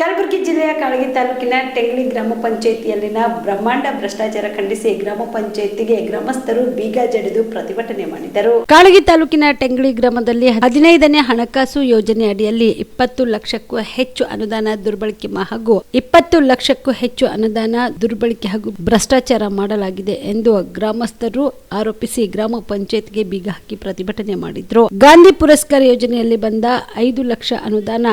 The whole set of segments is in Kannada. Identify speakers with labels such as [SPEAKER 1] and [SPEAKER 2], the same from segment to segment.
[SPEAKER 1] ಕಲಬುರಗಿ ಜಿಲ್ಲೆಯ ಕಾಳಗಿ ತಾಲೂಕಿನ ಟೆಂಗ್ಲಿ ಗ್ರಾಮ ಪಂಚಾಯಿತಿಯಲ್ಲಿನ ಬ್ರಹ್ಮಾಂಡ ಭ್ರಷ್ಟಾಚಾರ ಖಂಡಿಸಿ ಗ್ರಾಮ ಪಂಚಾಯಿತಿಗೆ ಗ್ರಾಮಸ್ಥರು ಬೀಗ ಜಡಿದು ಪ್ರತಿಭಟನೆ ಮಾಡಿದರು. ಕಾಳಗಿ ತಾಲೂಕಿನ ಟೆಂಗ್ಲಿ ಗ್ರಾಮದಲ್ಲಿ ಹದಿನೈದನೇ ಹಣಕಾಸು ಯೋಜನೆ ಅಡಿಯಲ್ಲಿ ಇಪ್ಪತ್ತು ಲಕ್ಷಕ್ಕೂ ಹೆಚ್ಚು ಅನುದಾನ ದುರ್ಬಳಕೆ ಹಾಗೂ ಇಪ್ಪತ್ತು ಲಕ್ಷಕ್ಕೂ ಹೆಚ್ಚು ಅನುದಾನ ದುರ್ಬಳಕೆ ಹಾಗೂ ಭ್ರಷ್ಟಾಚಾರ ಮಾಡಲಾಗಿದೆ ಎಂದು ಗ್ರಾಮಸ್ಥರು ಆರೋಪಿಸಿ ಗ್ರಾಮ ಪಂಚಾಯತ್ಗೆ ಬೀಗ ಹಾಕಿ ಪ್ರತಿಭಟನೆ ಮಾಡಿದ್ರು. ಗಾಂಧಿ ಪುರಸ್ಕಾರ ಯೋಜನೆಯಲ್ಲಿ ಬಂದ ಐದು ಲಕ್ಷ ಅನುದಾನ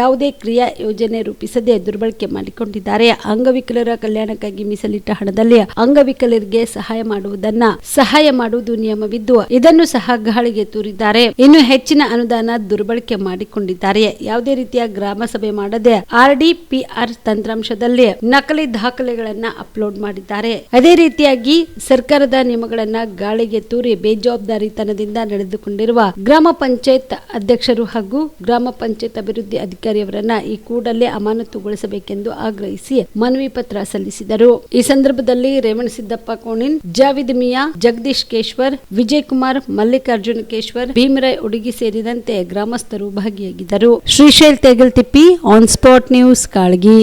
[SPEAKER 1] ಯಾವುದೇ ಕ್ರಿಯಾ ಯೋಜನೆ ರೂಪಿಸದೆ ದುರ್ಬಳಕೆ ಮಾಡಿಕೊಂಡಿದ್ದಾರೆ. ಅಂಗವಿಕಲರ ಕಲ್ಯಾಣಕ್ಕಾಗಿ ಮೀಸಲಿಟ್ಟ ಹಣದಲ್ಲಿ ಅಂಗವಿಕಲರಿಗೆ ಸಹಾಯ ಮಾಡುವುದನ್ನ ಸಹಾಯ ಮಾಡುವುದು ನಿಯಮವಿದ್ದು ಇದನ್ನು ಸಹ ಗಾಳಿಗೆ ತೂರಿದ್ದಾರೆ. ಇನ್ನು ಹೆಚ್ಚಿನ ಅನುದಾನ ದುರ್ಬಳಕೆ ಮಾಡಿಕೊಂಡಿದ್ದಾರೆ. ಯಾವುದೇ ರೀತಿಯ ಗ್ರಾಮ ಸಭೆ ಮಾಡದೆ ಆರ್ಡಿಪಿಆರ್ ತಂತ್ರಾಂಶದಲ್ಲಿ ನಕಲಿ ದಾಖಲೆಗಳನ್ನ ಅಪ್ಲೋಡ್ ಮಾಡಿದ್ದಾರೆ. ಅದೇ ರೀತಿಯಾಗಿ ಸರ್ಕಾರದ ನಿಯಮಗಳನ್ನ ಗಾಳಿಗೆ ತೂರಿ ಬೇಜವಾಬ್ದಾರಿತನದಿಂದ ನಡೆದುಕೊಂಡಿರುವ ಗ್ರಾಮ ಪಂಚಾಯತ್ ಅಧ್ಯಕ್ಷರು ಹಾಗೂ ಗ್ರಾಮ ಪಂಚಾಯತ್ ಅಭಿವೃದ್ಧಿ ಅಧಿಕಾರಿಯವರನ್ನ ಈ ಕೂಡಲೇ ಅಮಾನತುಗೊಳಿಸಬೇಕೆಂದು ಆಗ್ರಹಿಸಿ ಮನವಿ ಪತ್ರ ಸಲ್ಲಿಸಿದರು. ಈ ಸಂದರ್ಭದಲ್ಲಿ ರೇವಣ ಸಿದ್ದಪ್ಪ ಕೋಣಿನ್, ಜಾವಿದ್ ಮಿಯಾ, ಜಗದೀಶ್ ಕೇಶ್ವರ್, ವಿಜಯ್ ಕುಮಾರ್, ಮಲ್ಲಿಕಾರ್ಜುನ ಕೇಶ್ವರ್, ಭೀಮರಾಯ್ ಉಡುಗಿ ಸೇರಿದಂತೆ ಗ್ರಾಮಸ್ಥರು ಭಾಗಿಯಾಗಿದ್ದರು. Shrishail Tegaltippi on spot news Kalagi.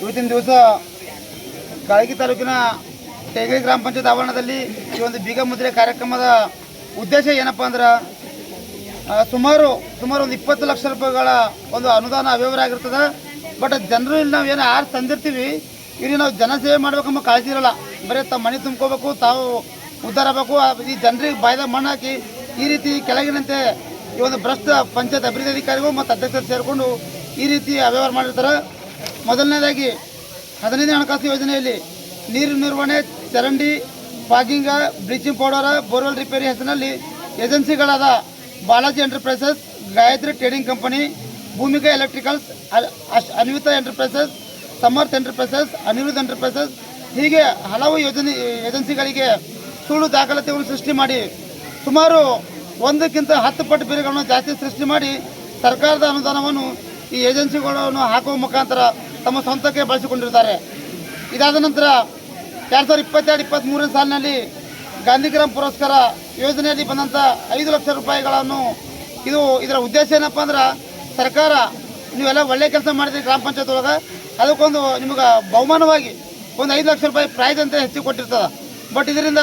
[SPEAKER 2] ಇವತ್ತಿನ ದಿವಸ ಕಾಳಗಿ ತಾಲೂಕಿನ ಟೇಗರಿ ಗ್ರಾಮ ಪಂಚಾಯತ್ ಆವರಣದಲ್ಲಿ ಈ ಒಂದು ಬೀಗ ಮುದ್ರೆ ಕಾರ್ಯಕ್ರಮದ ಉದ್ದೇಶ ಏನಪ್ಪಾ ಅಂದ್ರೆ ಸುಮಾರು ಸುಮಾರು ಒಂದು ಇಪ್ಪತ್ತು ಲಕ್ಷ ರೂಪಾಯಿಗಳ ಒಂದು ಅನುದಾನ ಅವ್ಯವಹಾರ ಆಗಿರ್ತದೆ. ಬಟ್ ಜನರು ಇಲ್ಲಿ ನಾವು ಏನು ಆರು ತಂದಿರ್ತೀವಿ, ಇಲ್ಲಿ ನಾವು ಜನಸೇವೆ ಸೇವೆ ಕಾಳಜಿ ಇರಲ್ಲ. ಬರೀ ತಮ್ಮ ಮನೆ ತುಂಬ್ಕೋಬೇಕು, ತಾವು ಉದ್ಧಾರ ಆಗಬೇಕು. ಈ ಜನರಿಗೆ ಬಾಯ್ದ ಮಣ್ಣು ಹಾಕಿ ಈ ರೀತಿ ಕೆಳಗಿನಂತೆ ಈ ಒಂದು ಭ್ರಷ್ಟ ಪಂಚಾಯತ್ ಅಭಿವೃದ್ಧಿ ಅಧಿಕಾರಿಗಳು ಮತ್ತು ಅಧ್ಯಕ್ಷರು ಸೇರಿಕೊಂಡು ಈ ರೀತಿ ಅವ್ಯವಹಾರ ಮಾಡಿರ್ತಾರೆ. ಮೊದಲನೇದಾಗಿ ಹದಿನೈದನೇ ಹಣಕಾಸು ಯೋಜನೆಯಲ್ಲಿ ನೀರು ನಿರ್ವಹಣೆ, ಚರಂಡಿ, fogging, bleaching powder, borewell repair ಹೆಸರಿನಲ್ಲಿ ಏಜೆನ್ಸಿಗಳಾದ Balaji enterprises, Gayatri trading company, Bhoomika electricals Anvita enterprises, Samarth enterprises, Aniruddha enterprises, ಹೀಗೆ ಹಲವು ಯೋಜನೆ ಏಜೆನ್ಸಿಗಳಿಗೆ ಸುಳ್ಳು ದಾಖಲಾತಿಗಳನ್ನು ಸೃಷ್ಟಿ ಮಾಡಿ, ಸುಮಾರು ಒಂದಕ್ಕಿಂತ ಹತ್ತು ಪಟ್ಟು ಬೇರೆಗಳನ್ನು ಜಾಸ್ತಿ ಸೃಷ್ಟಿ ಮಾಡಿ, ಸರ್ಕಾರದ ಅನುದಾನವನ್ನು ಈ ಏಜೆನ್ಸಿಗಳನ್ನು ಹಾಕುವ ಮುಖಾಂತರ ತಮ್ಮ ಸ್ವಂತಕ್ಕೆ ಬಳಸಿಕೊಂಡಿರ್ತಾರೆ ಇದಾದ ನಂತರ ಎರಡು ಸಾವಿರದ ಇಪ್ಪತ್ತೆರಡು ಇಪ್ಪತ್ತ್ಮೂರನೇ ಸಾಲಿನಲ್ಲಿ ಗಾಂಧಿಗ್ರಾಮ್ ಪುರಸ್ಕಾರ ಯೋಜನೆಯಲ್ಲಿ ಬಂದಂಥ ಐದು ಲಕ್ಷ ರೂಪಾಯಿಗಳನ್ನು ಇದು ಇದರ ಉದ್ದೇಶ ಏನಪ್ಪ ಅಂದ್ರೆ ಸರ್ಕಾರ ನೀವೆಲ್ಲ ಒಳ್ಳೆ ಕೆಲಸ ಮಾಡಿದ್ರಿ ಗ್ರಾಮ ಪಂಚಾಯತ್ ಒಳಗೆ. ಅದಕ್ಕೊಂದು ನಿಮಗೆ ಬಹುಮಾನವಾಗಿ ಒಂದು ಐದು ಲಕ್ಷ ರೂಪಾಯಿ ಪ್ರೈಸ್ ಅಂತ ಹೆಚ್ಚು ಕೊಟ್ಟಿರ್ತದೆ. ಬಟ್ ಇದರಿಂದ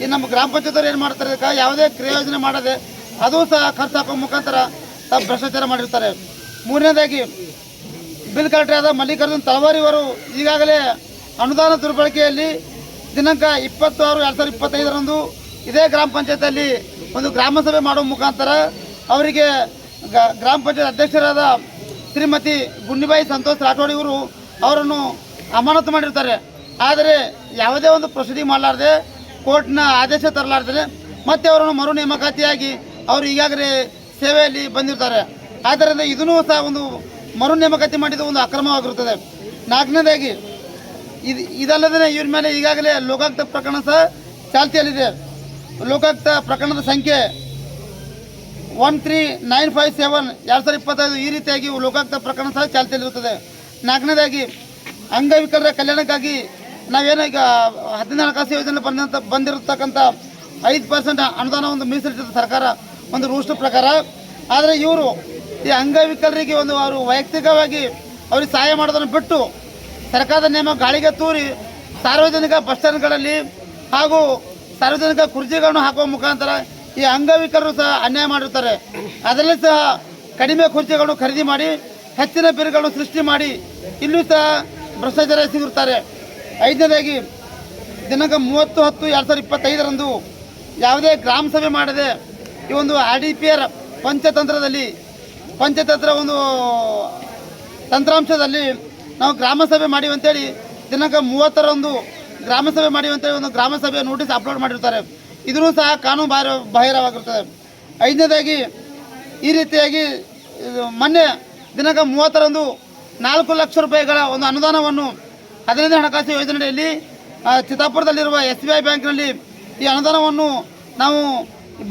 [SPEAKER 2] ಈ ನಮ್ಮ ಗ್ರಾಮ ಪಂಚಾಯತವ್ರು ಏನು ಮಾಡ್ತಾರೆ ಇದಕ್ಕೆ ಯಾವುದೇ ಕ್ರಿಯಾ ಯೋಜನೆ ಮಾಡದೆ ಅದು ಸಹ ಖರ್ಚು ಹಾಕೋ ಮುಖಾಂತರ ತಾವು ಭ್ರಷ್ಟಾಚಾರ ಮಾಡಿರ್ತಾರೆ. ಮೂರನೇದಾಗಿ ಬಿಲ್ ಕಲೆಕ್ಟರ್ ಆದ ಮಲ್ಲಿಕಾರ್ಜುನ್ ತಳವಾರಿಯವರು ಈಗಾಗಲೇ ಅನುದಾನ ದುರ್ಬಳಕೆಯಲ್ಲಿ ದಿನಾಂಕ ಇಪ್ಪತ್ತು ಆರು ಎರಡು ಸಾವಿರದ ಇಪ್ಪತ್ತೈದರಂದು ಇದೇ ಗ್ರಾಮ ಪಂಚಾಯತಲ್ಲಿ ಒಂದು ಗ್ರಾಮ ಸಭೆ ಮಾಡುವ ಮುಖಾಂತರ ಅವರಿಗೆ ಗ್ರಾಮ ಪಂಚಾಯತ್ ಅಧ್ಯಕ್ಷರಾದ ಶ್ರೀಮತಿ ಗುಂಡಿಬಾಯಿ ಸಂತೋಷ್ ರಾಠೋಡಿ ಇವರು ಅವರನ್ನು ಅಮಾನತು ಮಾಡಿರ್ತಾರೆ. ಆದರೆ ಯಾವುದೇ ಒಂದು ಪ್ರೊಸೀಡಿಂಗ್ ಮಾಡಲಾರ್ದೆ ಕೋರ್ಟ್ನ ಆದೇಶ ತರಲಾರ್ದೆ ಮತ್ತೆ ಅವರನ್ನು ಮರು ನೇಮಕಾತಿಯಾಗಿ ಅವರು ಈಗಾಗಲೇ ಸೇವೆಯಲ್ಲಿ ಬಂದಿರ್ತಾರೆ. ಆದ್ದರಿಂದ ಇದನ್ನೂ ಸಹ ಒಂದು ಮರು ನೇಮಕಾತಿ ಮಾಡಿದ ಒಂದು ಅಕ್ರಮವಾಗಿರುತ್ತದೆ. ನಾಲ್ಕನೇದಾಗಿ ಇದು ಇದಲ್ಲದೆ ಇವ್ರ ಮೇಲೆ ಈಗಾಗಲೇ ಲೋಕಾಯುಕ್ತ ಪ್ರಕರಣ ಸಹ ಚಾಲ್ತಿಯಲ್ಲಿದೆ. ಲೋಕಾಯುಕ್ತ ಪ್ರಕರಣದ ಸಂಖ್ಯೆ one three nine five seven ಎರಡು ಸಾವಿರದ ಇಪ್ಪತ್ತೈದು ಈ ರೀತಿಯಾಗಿ ಲೋಕಾಯುಕ್ತ ಪ್ರಕರಣ ಸಹ ಚಾಲ್ತಿಯಲ್ಲಿರುತ್ತದೆ ನಾಲ್ಕನೇದಾಗಿ, ಅಂಗವಿಕಲರ ಕಲ್ಯಾಣಕ್ಕಾಗಿ ನಾವೇನು ಈಗ ಹದಿನೈದು ಹಣಕಾಸು ಯೋಜನೆ ಬಂದಂಥ ಬಂದಿರತಕ್ಕಂಥ ಐದು ಪರ್ಸೆಂಟ್ ಅನುದಾನ ಒಂದು ಮೀಸಲಿಟ್ಟಿದೆ ಸರ್ಕಾರ, ಒಂದು ರೂಲ್ಸ್ ಪ್ರಕಾರ. ಆದರೆ ಇವರು ಈ ಅಂಗವಿಕಲರಿಗೆ ಒಂದು ಅವರು ವೈಯಕ್ತಿಕವಾಗಿ ಅವ್ರಿಗೆ ಸಹಾಯ ಮಾಡೋದನ್ನು ಬಿಟ್ಟು ಸರ್ಕಾರದ ನಿಯಮ ಗಾಳಿಗೆ ತೂರಿ ಸಾರ್ವಜನಿಕ ಬಸ್ ಸ್ಟ್ಯಾಂಡ್ಗಳಲ್ಲಿ ಹಾಗೂ ಸಾರ್ವಜನಿಕ ಕುರ್ಚಿಗಳನ್ನು ಹಾಕುವ ಮುಖಾಂತರ ಈ ಅಂಗವಿಕಲರು ಸಹ ಅನ್ಯಾಯ ಮಾಡಿರ್ತಾರೆ ಅದರಲ್ಲಿ ಸಹ ಕಡಿಮೆ ಕುರ್ಚಿಗಳನ್ನು ಖರೀದಿ ಮಾಡಿ, ಹೆಚ್ಚಿನ ಬಿಲ್ಗಳನ್ನು ಸೃಷ್ಟಿ ಮಾಡಿ ಇಲ್ಲೂ ಸಹ ಭ್ರಷ್ಟಾಚಾರ ಸಿಗುತ್ತಾರೆ ಐದನೇದಾಗಿ, ದಿನಾಂಕ ಮೂವತ್ತು ಹತ್ತು ಎರಡು ಸಾವಿರದ ಇಪ್ಪತ್ತೈದರಂದು ಯಾವುದೇ ಗ್ರಾಮ ಸಭೆ ಮಾಡದೆ ಈ ಒಂದು ಆರ್ ಡಿ ಪಿ ಆರ್ ಪಂಚತಂತ್ರದಲ್ಲಿ, ಪಂಚತಂತ್ರ ಒಂದು ತಂತ್ರಾಂಶದಲ್ಲಿ ನಾವು ಗ್ರಾಮ ಸಭೆ ಮಾಡಿವಿ ಅಂತೇಳಿ ದಿನಾಂಕ ಮೂವತ್ತರಂದು ಗ್ರಾಮ ಸಭೆ ಮಾಡಿವಿ ಅಂತೇಳಿ ಒಂದು ಗ್ರಾಮ ಸಭೆಯ ನೋಟಿಸ್ ಅಪ್ಲೋಡ್ ಮಾಡಿರ್ತಾರೆ. ಇದೂ ಸಹ ಕಾನೂನು ಬಾಹಿರ ಬಾಹಿರವಾಗಿರ್ತದೆ ಐದನೇದಾಗಿ ಈ ರೀತಿಯಾಗಿ ಮೊನ್ನೆ ದಿನಾಂಕ ಮೂವತ್ತರಂದು ನಾಲ್ಕು ಲಕ್ಷ ರೂಪಾಯಿಗಳ ಒಂದು ಅನುದಾನವನ್ನು ಹದಿನೈದು ಹಣಕಾಸು ಯೋಜನೆಯಲ್ಲಿ ಚಿತ್ತಾಪುರದಲ್ಲಿರುವ ಎಸ್ ಬಿ ಐ ಬ್ಯಾಂಕ್ನಲ್ಲಿ ಈ ಅನುದಾನವನ್ನು ನಾವು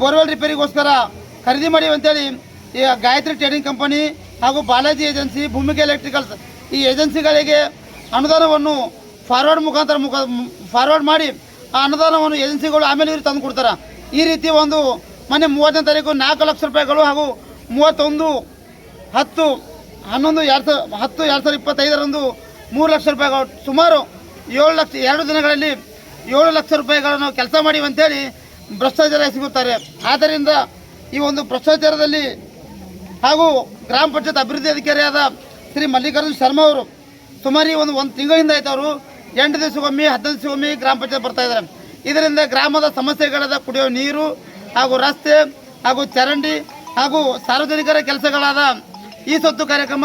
[SPEAKER 2] ಬೋರ್ವೆಲ್ ರಿಪೇರಿಗೋಸ್ಕರ ಖರೀದಿ ಮಾಡಿ ಅಂತೇಳಿ ಈ ಗಾಯತ್ರಿ ಟ್ರೇಡಿಂಗ್ ಕಂಪನಿ ಹಾಗೂ ಬಾಲಾಜಿ ಏಜೆನ್ಸಿ ಭೂಮಿಕೆ ಎಲೆಕ್ಟ್ರಿಕಲ್ಸ್ ಈ ಏಜೆನ್ಸಿಗಳಿಗೆ ಅನುದಾನವನ್ನು ಫಾರ್ವರ್ಡ್ ಮುಖಾಂತರ ಮುಖ ಫಾರ್ವರ್ಡ್ ಮಾಡಿ ಆ ಅನುದಾನವನ್ನು ಏಜೆನ್ಸಿಗಳು ಆಮೇಲೆ ಇವರು ತಂದು ಕೊಡ್ತಾರೆ. ಈ ರೀತಿ ಒಂದು ಮೊನ್ನೆ ಮೂವತ್ತನೇ ತಾರೀಕು ನಾಲ್ಕು ಲಕ್ಷ ರೂಪಾಯಿಗಳು ಹಾಗೂ ಮೂವತ್ತೊಂದು, ಹತ್ತು, ಹನ್ನೊಂದು, ಎರಡು ಸಾವಿರ ಹತ್ತು, ಎರಡು ಸಾವಿರದ ಇಪ್ಪತ್ತೈದರಂದು ಮೂರು ಲಕ್ಷ ರೂಪಾಯಿಗಳು, ಸುಮಾರು ಏಳು ಲಕ್ಷ, ಎರಡು ದಿನಗಳಲ್ಲಿ ಏಳು ಲಕ್ಷ ರೂಪಾಯಿಗಳನ್ನು ಕೆಲಸ ಮಾಡಿ ಅಂತೇಳಿ ಭ್ರಷ್ಟಾಚಾರ ಸಿಗುತ್ತಾರೆ ಆದ್ದರಿಂದ ಈ ಒಂದು ಭ್ರಷ್ಟಾಚಾರದಲ್ಲಿ ಹಾಗೂ ಗ್ರಾಮ ಪಂಚಾಯತ್ ಅಭಿವೃದ್ಧಿ ಅಧಿಕಾರಿಯಾದ ಶ್ರೀ ಮಲ್ಲಿಕಾರ್ಜುನ ಶರ್ಮಾ ಅವರು ಸುಮಾರು ಒಂದು ಒಂದು ತಿಂಗಳಿಂದ ಆಯ್ತು ಅವರು. ಎಂಟು ದಿವಸಕ್ಕೊಮ್ಮೆ, ಹತ್ತು ದಿವಸಕ್ಕೊಮ್ಮೆ ಗ್ರಾಮ ಪಂಚಾಯತ್ ಬರ್ತಾ ಇದ್ದಾರೆ. ಇದರಿಂದ ಗ್ರಾಮದ ಸಮಸ್ಯೆಗಳಾದ ಕುಡಿಯೋ ನೀರು ಹಾಗೂ ರಸ್ತೆ ಹಾಗೂ ಚರಂಡಿ ಹಾಗೂ ಸಾರ್ವಜನಿಕರ ಕೆಲಸಗಳಾದ ಈ ಸೊತ್ತು ಕಾರ್ಯಕ್ರಮ